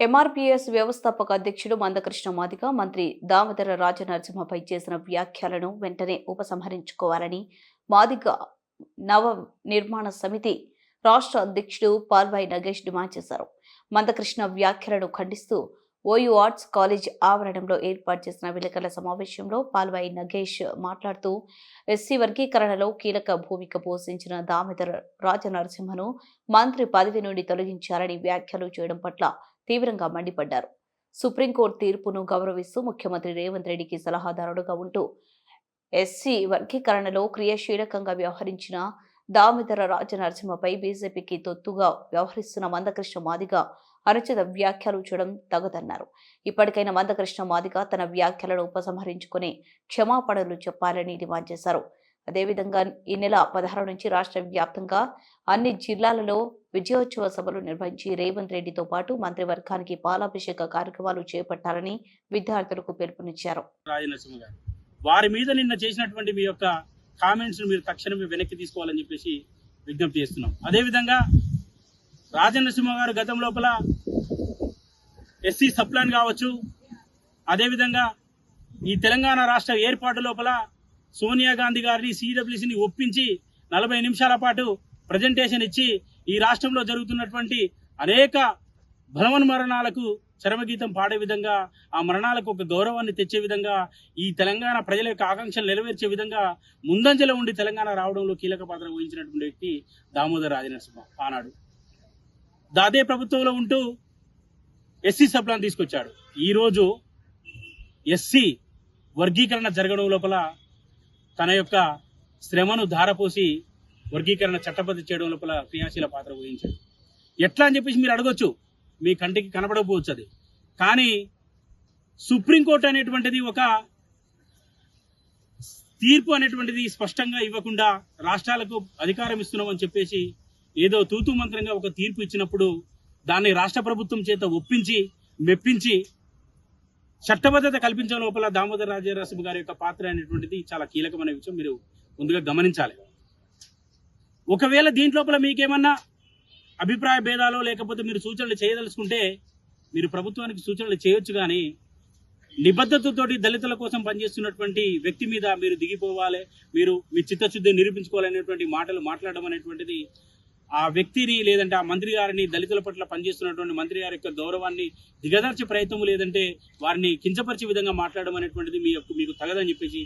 MRPS వ్యవస్థాపక అధ్యక్షుడు మందకృష్ణ మాదిక మంత్రి దామోదర రాజనరసింహపై చేసిన వ్యాఖ్యలను వెంటనే ఉపసంహరించుకోవాలని మాదిక నవ నిర్మాణ సమితి రాష్ట్ర అధ్యక్షుడు పాల్వాయి నగేష్ డిమాండ్ చేశారు. మందకృష్ణ వ్యాఖ్యలను ఖండిస్తూ ఓయూ ఆర్ట్స్ కాలేజ్ ఆవరణంలో ఏర్పాటు చేసిన విలేకరుల సమావేశంలో పాల్వాయి నగేష్ మాట్లాడుతూ ఎస్సీ వర్గీకరణలో కీలక భూమిక పోషించిన దామోదర రాజనరసింహను మంత్రి పదవి నుండి తొలగించారని వ్యాఖ్యలు చేయడం పట్ల తీవ్రంగా మండిపడ్డారు. సుప్రీంకోర్టు తీర్పును గౌరవిస్తూ ముఖ్యమంత్రి రేవంత్ రెడ్డికి సలహాదారుడుగా ఉంటూ ఎస్సీ వర్గీకరణలో క్రియాశీలకంగా వ్యవహరించిన దామోదర రాజనరసింహపై బీజేపీకి తొత్తుగా వ్యవహరిస్తున్న మందకృష్ణ మాదిగ అనుచిత వ్యాఖ్యలు చేయడం తగదన్నారు. ఇప్పటికైనా మందకృష్ణ మాదిగ తన వ్యాఖ్యలను ఉపసంహరించుకుని క్షమాపణలు చెప్పాలని డిమాండ్ చేశారు. అదేవిధంగా ఈ నెల పదహారు నుంచి రాష్ట్ర వ్యాప్తంగా అన్ని జిల్లాలలో విజయోత్సవ సభలు నిర్వహించి రేవంత్ రెడ్డితో పాటు మంత్రివర్గానికి పాలాభిషేక కార్యక్రమాలు చేపట్టాలని విద్యార్థులకు పిలుపునిచ్చారు. రాజనరసింహ గారు వారి మీద నిన్న చేసినటువంటి మీ యొక్క కామెంట్స్ మీరు తక్షణమే వెనక్కి తీసుకోవాలని చెప్పేసి విజ్ఞప్తి చేస్తున్నాం. అదేవిధంగా రాజనరసింహ గారు గతం లోపల ఎస్సీ సప్లాన్ కావచ్చు. అదేవిధంగా ఈ తెలంగాణ రాష్ట్ర ఏర్పాటు లోపల సోనియా గాంధీ గారిని సిడబ్ల్యూసిని ఒప్పించి నలభై నిమిషాల పాటు ప్రజెంటేషన్ ఇచ్చి ఈ రాష్ట్రంలో జరుగుతున్నటువంటి అనేక భవన్మరణాలకు చరమగీతం పాడే విధంగా ఆ మరణాలకు ఒక గౌరవాన్ని తెచ్చే విధంగా ఈ తెలంగాణ ప్రజల యొక్క ఆకాంక్షలు నెరవేర్చే విధంగా ముందంజలో ఉండి తెలంగాణ రావడంలో కీలక పాత్ర వహించినటువంటి వ్యక్తి దామోదర్ రాజనరసింహ ఆనాడు. దాదే ప్రభుత్వంలో ఉంటూ ఎస్సీ సప్లాన్ తీసుకొచ్చాడు. ఈరోజు ఎస్సీ వర్గీకరణ జరగడం లోపల తన యొక్క శ్రమను ధారపోసి వర్గీకరణ చట్టబద్ధ చేయడం లోపల క్రియాశీల పాత్ర వహించాడు. ఎట్లా అని చెప్పేసి మీరు అడగొచ్చు. మీ కంటికి కనబడకపోవచ్చు అది. కానీ సుప్రీంకోర్టు అనేటువంటిది ఒక తీర్పు అనేటువంటిది స్పష్టంగా ఇవ్వకుండా రాష్ట్రాలకు అధికారం ఇస్తున్నామని చెప్పేసి ఏదో తూతు మంత్రంగా ఒక తీర్పు ఇచ్చినప్పుడు దాన్ని రాష్ట్ర ప్రభుత్వం చేత ఒప్పించి మెప్పించి చట్టబద్ధత కల్పించడం లోపల దామోదర రాజరాసింహ గారి యొక్క పాత్ర అనేటువంటిది చాలా కీలకమైన విషయం. మీరు ముందుగా గమనించాలి. ఒకవేళ దీంట్లోపల మీకేమన్నా అభిప్రాయ భేదాలు లేకపోతే మీరు సూచనలు చేయదలుచుకుంటే మీరు ప్రభుత్వానికి సూచనలు చేయొచ్చు కానీ నిబద్ధతతోటి దళితుల కోసం పనిచేస్తున్నటువంటి వ్యక్తి మీద మీరు దిగిపోవాలి మీరు మీ చిత్తశుద్ధి నిరూపించుకోవాలనేటువంటి మాటలు మాట్లాడడం అనేటువంటిది ఆ వ్యక్తిని లేదంటే ఆ మంత్రి గారిని దళితుల పట్ల పనిచేస్తున్నటువంటి మంత్రి గారి యొక్క గౌరవాన్ని దిగదార్చే ప్రయత్నం లేదంటే వారిని కించపరిచే విధంగా మాట్లాడడం అనేటువంటిది మీ యొక్క మీకు తగదని చెప్పేసి